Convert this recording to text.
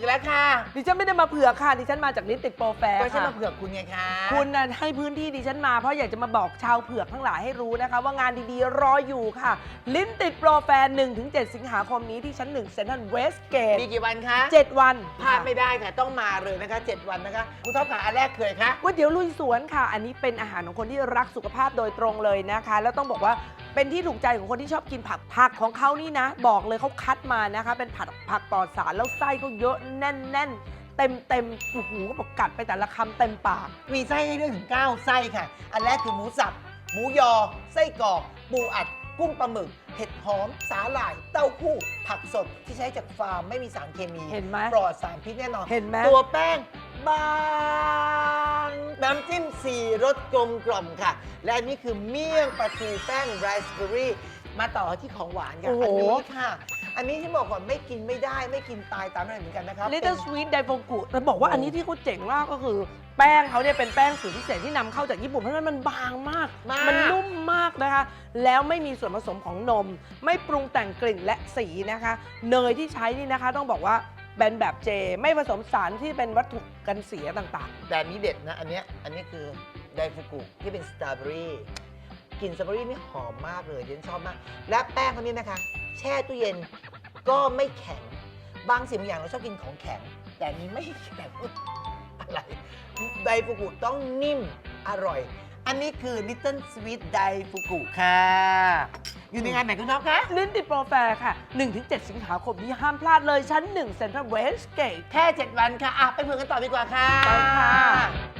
เผือกค่ะดิฉันมาจากลิ้นติดโปรแฟร์ก็ฉันค่ะมาเผือกคุณไงคะ คุณน่ะให้พื้นที่ดิฉันมาเพราะอยากจะมาบอกชาวเผือกทั้งหลายให้รู้นะคะ ว่างานดีๆรออยู่ค่ะ ลิ้นติดโปรแฟร์1-7สิงหาคมนี้ที่ชั้น1เซ็นทรัลเวสเกตมีกี่วันคะ7วันพลาดไม่ได้ค่ะ ต้องมาเลยนะคะ 7 วันนะคะคุณท็อปขาอันแรกเคยคะ ก๋วยเตี๋ยวลุยสวนค่ะ อันนี้เป็นอาหารของคนที่รักสุขภาพโดยตรงเลยนะคะ แล้วต้องบอกว่า เป็นที่ถูกใจของคนที่ชอบกินผักผักของเขานี่นะ บอกเลยเขาคัดมานะคะ เป็นผักผักปลอดสารแล้วไส้ก็เยอะแน่นๆเต็มเต็มๆโอ้โหก็บอกกัดไปแต่ละคำเต็มปาก มีไส้ให้เลือกถึง 9 ไส้ค่ะ อันแรกคือหมูสับ หมูยอ ไส้กรอก ปูอัด กุ้งปลาหมึก เห็ดหอม สาหร่าย เต้าหู้ ผักสดที่ใช้จากฟาร์มไม่มีสารเคมี เห็นไหมปลอดสารพิษแน่นอน เห็นไหมตัวแป้งบาง น้ำจิ้มสี่รสกลมกล่อมค่ะ และอันนี้คือเมี่ยงปลาทูแป้งไรซ์เบอร์รี่ มาต่อที่ของหวานค่ะ โอ้โห อันนี้ค่ะ อันนี้ที่บอกก่อนไม่กินไม่ได้ไม่กินตายตามอะไรเหมือนกันนะครับ Little เป็น Sweet d a i f o g u แต่บอกว่าอันนี้ที่เขาเจ๋งมากก็คือ แป้งเขาเนี่ยเป็นแป้งสูตรพิเศษที่นำเข้าจากญี่ปุ่นเพราะฉะนั้นมันบางมาก มาก มันนุ่มมากนะคะ แล้วไม่มีส่วนผสมของนม ไม่ปรุงแต่งกลิ่นและสีนะคะ เนยที่ใช้นี่นะคะต้องบอกว่า แบนแบบเจไม่ผสมสารที่เป็นวัตถุกันเสียต่างแต่อันนี้เด็ดนะ อันเนี้ยอันนี้คือไดฟูกุที่เป็นสตรอเบอรี่กลิ่นสตรอเบอรี่นี่หอมมากเลยเดนชอบมาก และแป้งเขาเนี่ยนะคะ แช่ตู้เย็นก็ไม่แข็ง บางสิ่งบางอย่างเราชอบกินของแข็ง แต่อันนี้ไม่แข็ง อะไรไดฟูกุต้องนิ่มอร่อย อันนี้คือ Little Sweet ไดฟูกุค่ะ อยู่ในงานไหนคุณท็อปคะๆลิ้นติดโปรแฟร์ค่ะ 1-7 สิงหาคมนี้ห้ามพลาดเลยชั้น 1 Central Westgate แค่ 7 วันค่ะ อะ ไปเผื่อกันต่อดีกว่าค่ะ ไปค่ะ